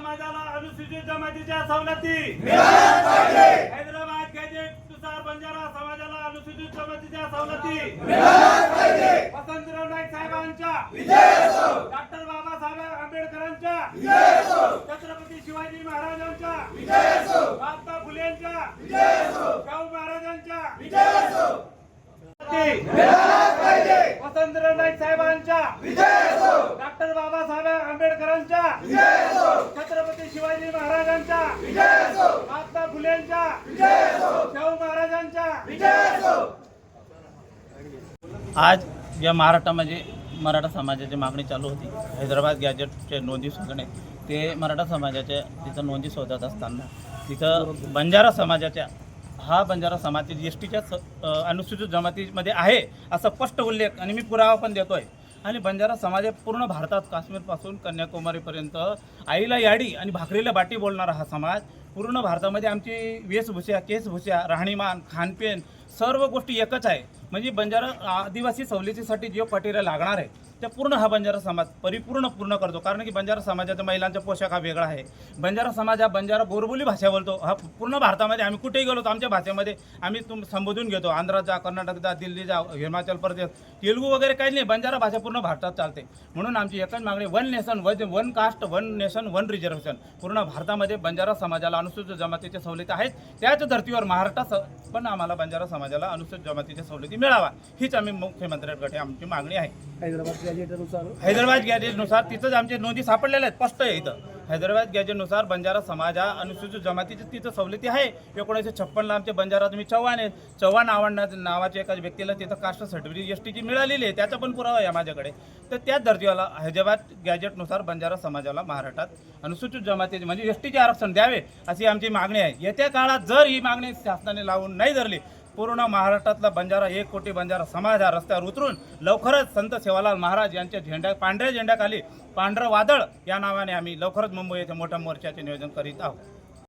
समाजाला अनुसूचित जमातीच्या सवलती. हैदराबाद गॅजेट तुषार बंजारा समाजाला अनुसूचित जमातीच्या सवलती. वसंतराव नाईक साहेबांच्या. डॉक्टर बाबासाहेब आंबेडकरांच्या. छत्रपती शिवाजी महाराजांच्या. महात्मा फुलेंच्या. शाहू महाराजांच्या. वसंतराव नाईक साहेबांच्या. छत्रपती शिवाजी महाराजांच्या महात्मा फुलेंच्या शाहू महाराजांच्या आज या महाराष्ट्रामध्ये मराठा समाजाची मागणी चालू होती. हैदराबाद गॅजेटचे नोंदी शोधणे ते मराठा समाजाच्या तिथं नोंदी शोधत असताना तिथं बंजारा समाजाच्या हा बंजारा समाज एस टीच्या अनुसूचित जमातीमध्ये आहे असा स्पष्ट उल्लेख आणि मी पुरावा पण देतो आहे आणि बंजारा समाज हे पूर्ण भारतात काश्मीरपासून कन्याकुमारीपर्यंत. आईला याडी आणि भाकरीला बाटी बोलणारा हा समाज पूर्ण भारतामध्ये आमची वेशभूषा केसभूषा राहणीमान खानपेन सर्व गोष्टी एकच आहे. म्हणजे बंजारा आदिवासी सवलतीसाठी जे पाटीला लागणार आहे. त्या पूर्ण हा बंजारा समाज परिपूर्ण पूर्ण करतो. कारण की बंजारा समाजाचा महिलांचा पोशाख हा वेगळा आहे. बंजारा समाज हा बंजारा बोरबोली भाषा बोलतो. हा पूर्ण भारतामध्ये आम्ही कुठेही गेलो तर आमच्या भाषेमध्ये आम्ही तुम संबोधून घेतो. आंध्रात जा कर्नाटक जा दिल्ली जा हिमाचल प्रदेश तेलुगू वगैरे काही नाही. बंजारा भाषा पूर्ण भारतात चालते. म्हणून आमची एकच मागणी one nation one one caste one nation one reservation पूर्ण भारतामध्ये बंजारा समाजाला अनुसूचित जमातीच्या सवलती आहेत. त्याच धर्तीवर महाराष्ट्रात पण आम्हाला बंजारा समाजाला अनुसूचित जमातीच्या सवलती मिळावा. हीच आम्ही मुख्यमंत्र्यांकडे आमची मागणी आहे. हैदराबाद गॅजेटनुसार हैदराबाद गॅजेटनुसार तिथंच आमचे नोंदी सापडलेल्या आहेत स्पष्ट आहे इथं. हैदराबाद गॅजेटनुसार बंजारा समाज हा अनुसूचित जमातीची तिथं सवलती आहे. एकोणीसशे छप्पनला आमचे बंजारा तुम्ही चव्हाण आहेत. चव्हाण आव्हाना नावाच्या एका व्यक्तीला तिथं कास्ट सर्टिफिकेट एस टीची मिळालेली आहे. त्याचा पण पुरावा आहे माझ्याकडे. तर त्याच दर्जाला हैदराबाद गॅजेटनुसार बंजारा समाजाला महाराष्ट्रात अनुसूचित जमातीचे म्हणजे एस टीचे आरक्षण द्यावे अशी आमची मागणी आहे. येत्या काळात जर ही मागणी शासनाने लावून नाही धरली पूर्ण महाराष्ट्रातला बंजारा एक कोटी बंजारा समाज हा रस्त्यावर उतरून लवकरच संत सेवालाल महाराज यांच्या झेंड्या पांढऱ्या झेंड्याखाली पांढरं वादळ या नावाने आम्ही लवकरच मुंबई येथे मोठ्या मोर्चाचे नियोजन करीत आहोत.